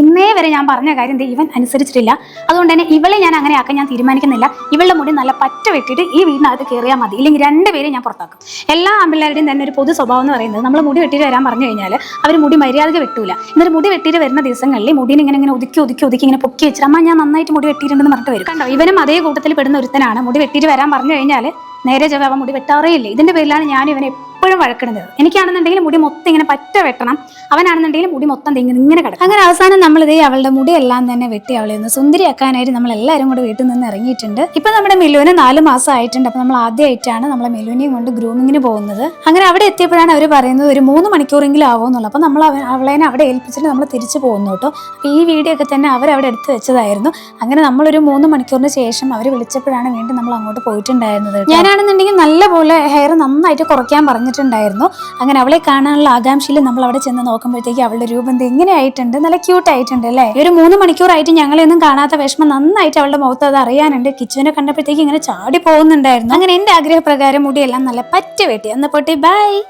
ഇന്നേ വരെ ഞാൻ പറഞ്ഞ കാര്യം ഇവൻ അനുസരിച്ചിട്ടില്ല. അതുകൊണ്ട് തന്നെ ഇവളെ ഞാൻ അങ്ങനെ ആക്കാൻ ഞാൻ തീരുമാനിക്കുന്നില്ല. ഇവളുടെ മുടി നല്ല പറ്റ വെട്ടിയിട്ട് ഈ വീടിനകത്ത് കയറിയാൽ മതി. ഇല്ലെങ്കിൽ രണ്ടുപേരെയും ഞാൻ പുറത്താക്കും. എല്ലാ ആമ്പിള്ളേരുടെയും തന്നെ ഒരു പൊതു സ്വഭാവം എന്ന് പറയുന്നത് നമ്മൾ മുടി വെട്ടിയിട്ട് വരാൻ പറഞ്ഞു കഴിഞ്ഞാൽ അവർ മുടി മര്യാദയ്ക്ക് വെട്ടൂല. എന്നിട്ട് മുടി വെട്ടിയിട്ട് വരുന്ന ദിവസങ്ങളിൽ മുടിനെ ഇങ്ങനെ ഇങ്ങനെ ഒതുക്കി ഒതുക്കി ഒതുക്കി ഇങ്ങനെ പൊക്കി വെച്ചിട്ട് അമ്മ ഞാൻ നന്നായിട്ട് മുടി വെട്ടിയിട്ടുണ്ടെന്ന് പറഞ്ഞിട്ട് വരും. കണ്ടോ? ഇവനും അതേ കൂട്ടത്തിൽ പെടുന്ന ഒരുത്തനാണ്. മുടി വെട്ടിയിട്ട് വരാൻ പറഞ്ഞു കഴിഞ്ഞാൽ നേരെ ചൊവ്വ മുടി വെട്ടാറേ ഇല്ലേ. ഇതിന്റെ പേരിലാണ് ഞാൻ ഇവനെ എപ്പോഴും വഴക്കിടുന്നത് എനിക്കാണെന്നുണ്ടെങ്കിൽ മുടി മൊത്തം ഇങ്ങനെ പറ്റ വെട്ടണം. അവനാണെന്നുണ്ടെങ്കിൽ മുടി മൊത്തം തിങ്ങി ഇങ്ങനെ കിടക്കും അങ്ങനെ അവസാനം നമ്മൾ ഇതേ അവളുടെ മുടിയെല്ലാം തന്നെ വെട്ടി അവളെ ഒന്ന് സുന്ദരിയാക്കാനായിട്ട് നമ്മൾ എല്ലാവരും കൂടെ വീട്ടിൽ നിന്ന് ഇറങ്ങിയിട്ടുണ്ട്. ഇപ്പൊ നമ്മുടെ മെലുവിന് നാല് മാസം ആയിട്ടുണ്ട്. അപ്പൊ നമ്മൾ ആദ്യമായിട്ടാണ് നമ്മളെ മെലുവിനെയും കൊണ്ട് ഗ്രൂമിങ്ങിന് പോകുന്നത്. അങ്ങനെ അവിടെ എത്തിയപ്പോഴാണ് അവർ പറയുന്നത് ഒരു മൂന്ന് മണിക്കൂറെങ്കിലും ആവുമെന്നുള്ളൂ. അപ്പൊ നമ്മൾ അവ- അവളെ അവിടെ ഏൽപ്പിച്ചിട്ട് നമ്മൾ തിരിച്ചു പോകുന്നു കേട്ടോ. അപ്പൊ ഈ വീഡിയോ ഒക്കെ തന്നെ അവർ അവിടെ എടുത്തു വെച്ചതായിരുന്നു. അങ്ങനെ നമ്മൾ ഒരു മൂന്ന് മണിക്കൂറിന് ശേഷം അവർ വിളിച്ചപ്പോഴാണ് വീണ്ടും നമ്മൾ അങ്ങോട്ട് പോയിട്ടുണ്ടായിരുന്നത് ഞാനാണെന്നുണ്ടെങ്കിൽ നല്ല പോലെ ഹെയർ നന്നായിട്ട് കുറയ്ക്കാൻ പറഞ്ഞിട്ടുണ്ടായിരുന്നു. അങ്ങനെ അവളെ കാണാനുള്ള ആകാംക്ഷയിൽ നമ്മൾ അവിടെ ചെന്ന് നോക്കുമ്പോഴത്തേക്ക് അവളുടെ രൂപം എങ്ങനെയായിട്ടുണ്ട് നല്ല ക്യൂട്ട് ആയിട്ടുണ്ട് അല്ലേ? ഒരു മൂന്ന് മണിക്കൂറായിട്ട് ഞങ്ങളെയൊന്നും കാണാത്ത വിഷമം നന്നായിട്ട് അവളുടെ മുഖത്ത് അത് അറിയാനുണ്ട്. കിച്ചുവിനെ കണ്ടപ്പോഴത്തേക്ക് ഇങ്ങനെ ചാടി പോകുന്നുണ്ടായിരുന്നു. അങ്ങനെ എന്റെ ആഗ്രഹപ്രകാരം മുടിയെല്ലാം നല്ല പറ്റി വെട്ടി. അന്ന് പൊട്ടി. ബൈ